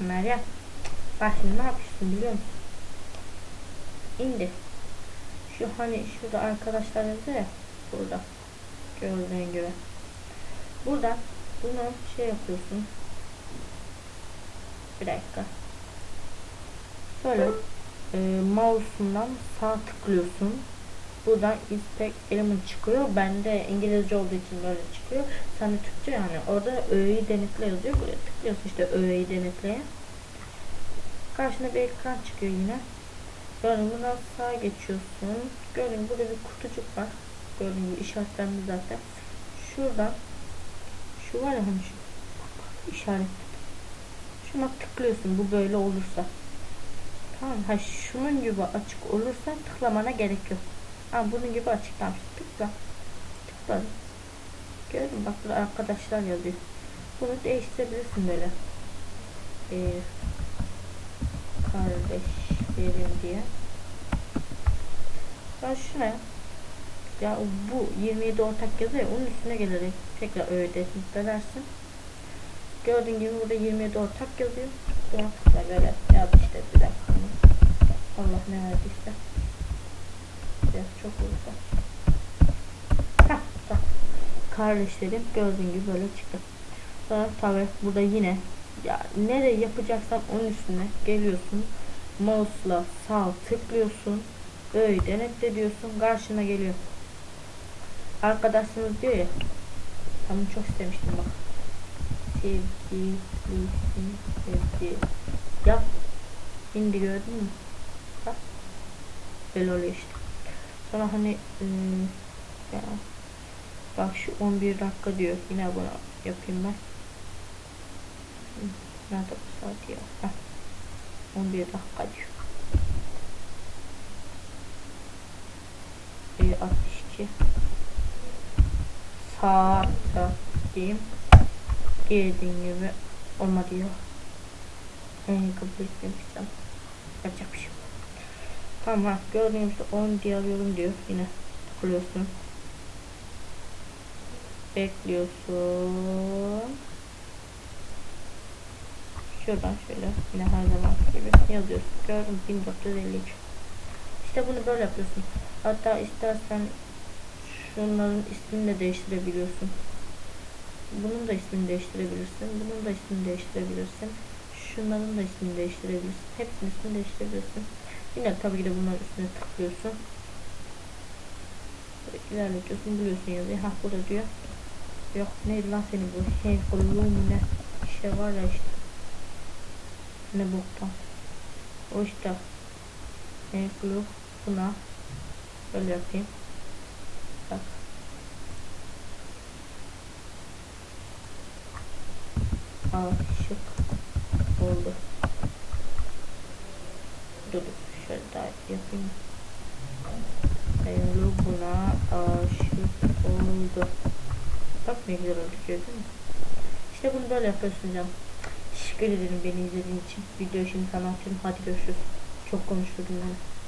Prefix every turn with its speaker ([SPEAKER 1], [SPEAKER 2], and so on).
[SPEAKER 1] Meryem. Bak şimdi ne yapıyorsun biliyor musun? İndir. Şu hani şurada arkadaşlar yazıyor ya. Burada. Gördüğün gibi. Burada bunu şey yapıyorsun. Bir dakika. Böyle e, mouse'undan sağ tıklıyorsun. Buradan inspect element çıkıyor. Bende İngilizce olduğu için böyle çıkıyor. Sen de Türkçe yani. Orada öğeyi denetle yazıyor. Buraya tıklıyorsun işte öğeyi denetleye. Karşına bir ekran çıkıyor yine. Böyle buradan sağa geçiyorsun. Görün burada bir kutucuk var. Gördüğün gibi işaretlendi zaten. Şuradan şu var ya hani şu işaret. Şuna tıklıyorsun bu böyle olursa. Tamam ha şunun gibi açık olursa tıklamana gerek yok. Ha bunun gibi açık tamam tıkla. Tıkla. Gördün mü? bak burada arkadaşlar yazıyor. Bunu değiştirebilirsin böyle. Ee, kardeşlerim diye. Ben şuna ya bu 27 ortak yazıyor ya, onun üstüne gelerek tekrar öyle edersin. Gördüğün gibi burada 27 ortak yazıyor. Tıkla böyle yaz işte bir dakika. Allah ne verdiyse. Biraz çok oldu. Hah, bak. Kardeşlerim gördüğün gibi böyle çıktı. Sonra tabi burada yine ya nereye yapacaksan onun üstüne geliyorsun. Mouse'la sağ tıklıyorsun. Böyle denetle diyorsun. Karşına geliyor. Arkadaşınız diyor ya. Ben çok istemiştim bak. Sevgilisin sevgi. Yap. Şimdi gördün mü? Bak. Böyle oluyor işte. Sonra hani ıı, ya, bak şu 11 dakika diyor. Yine bunu yapayım ben. Nerede bu saat ya? Heh. 11 dakika diyor. Ee, 62 saat diyeyim. Girdiğin gibi olmadı ya. En kabul etmemişsem. Yapacak bir şey yok. Tamam ha, gördüğünüz gibi 10 diye alıyorum diyor. Yine tıklıyorsun. Bekliyorsun. Şuradan şöyle yine her zaman gibi yazıyorsun. Gördüm 1453. İşte bunu böyle yapıyorsun. Hatta istersen şunların ismini de değiştirebiliyorsun. Bunun da ismini değiştirebilirsin. Bunun da ismini değiştirebilirsin. Şunların da ismini değiştirebilirsin. Hepsinin ismini değiştirebilirsin. Yine tabii ki de bunların üstüne tıklıyorsun. İlerletiyorsun. Buluyorsun yazıyı. Ha burada diyor. Yok neydi lan senin bu? Hey kulluğum ne? Şey var ya işte. Ne boktan. O işte. Hey kulluğum buna. Böyle yapayım. Bak. Aşık oldu. Dur dur şöyle daha yapayım. Hayırlı buna aşık oldu. Bak ne güzel? İşte bunu böyle yapıyorsun canım. Teşekkür ederim beni izlediğin için. Videoyu şimdi sana atıyorum. Hadi görüşürüz. Çok konuşturdum beni.